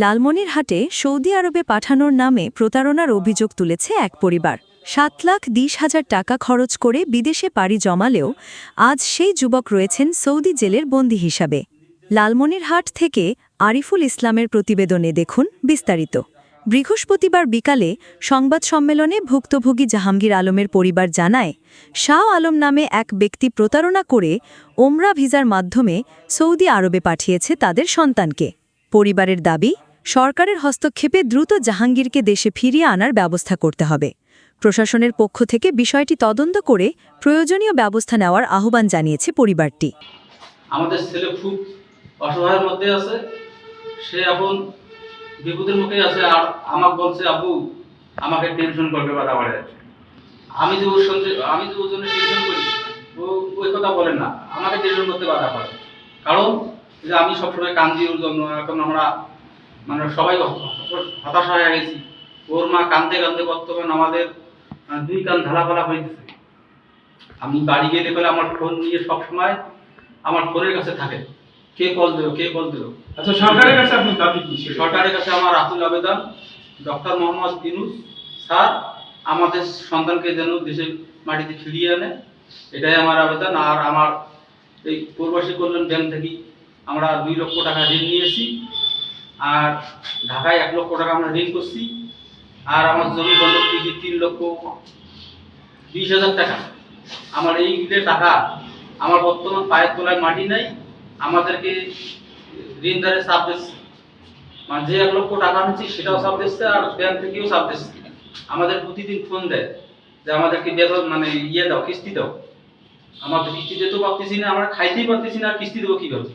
লালমনিরহাটে Saudi আরবে পাঠানোর নামে প্রতারণার অভিযোগ তুলেছে এক পরিবার। সাত লাখ বিশ হাজার টাকা খরচ করে বিদেশে পাড়ি জমালেও আজ সেই যুবক রয়েছেন সৌদি জেলের বন্দী হিসাবে। লালমনিরহাট থেকে আরিফুল ইসলামের প্রতিবেদনে দেখুন বিস্তারিত। বৃহস্পতিবার বিকালে সংবাদ সম্মেলনে ভুক্তভোগী জাহাঙ্গীর আলমের পরিবার জানায়, শাহ আলম নামে এক ব্যক্তি প্রতারণা করে ওমরা ভিসার মাধ্যমে সৌদি আরবে পাঠিয়েছে তাদের সন্তানকে। পরিবারের দাবি সরকারের হস্তক্ষেপে দ্রুত জাহাঙ্গীরকে দেশে ফিরিয়ে আনার ব্যবস্থা করতে হবে। প্রশাসনের পক্ষ থেকে বিষয়টি তদন্ত করে প্রয়োজনীয় ব্যবস্থা নেওয়ার আহ্বান জানিয়েছে পরিবারটি। আমাদের ছেলে খুব অসহায়ের মধ্যে আছে। সে এখন বিপদের মুখে আছে আর আমাকে বলছে আবু আমাকে টেনশন করবে বাড়াবাড়ে আমি যে ওর সঙ্গে, আমি যে ওর জন্য টেনশন করি, ও ওই কথা বলেন না। আমাকে টেনশন করতে বাধা করে। কারণ যে আমি সবসময় কান্দি ওর জন্য, এখন আমরা মানে সবাই হতাশা হয়ে গেছি। ওর মা কান্দতে কান্দতে বর্তমান আমাদের দুই কান ঢালাফালা হয়েছে আমি বাড়ি গেলে বলে আমার ফোন নিয়ে সবসময় আমার ফোনের কাছে থাকে। কে কল দিল কে কল দিল? আচ্ছা সরকারের কাছে আপনার দাবি কি সরকারের কাছে আমার আকুল আবেদন। ডক্টর মোহাম্মদ ইনুস স্যার আমাদের সন্তানকে যেন দেশের মাটিতে ফিরিয়ে আনে এটাই আমার আবেদন। আর আমার এই প্রবাসী কল্যাণ ব্যাংক থেকে আমরা দুই লক্ষ টাকা ঋণ নিয়েছি। আর ঢাকায় এক লক্ষ টাকা আমরা ঋণ করছি। আর আমার জমি বন্ধক দিয়েছি তিন লক্ষ বিশ হাজার টাকা। আমার এই টাকা আমার বর্তমান পায়ের তোলায় মাটি নাই, আমাদেরকে ঋণদারে চাপ দিচ্ছে। মানে যে এক লক্ষ টাকা নিচ্ছি সেটাও চাপ দিচ্ছে আর ব্যাংক থেকেও চাপ দিচ্ছে। আমাদের প্রতিদিন ফোন দেয় যে আমাদেরকে বেতন মানে ইয়ে দাও, কিস্তি দাও। আমরা তো কিস্তি দিতেও পারতেছি না, আমরা খাইতেই পারতেছি না, কিস্তি দেবো কীভাবে?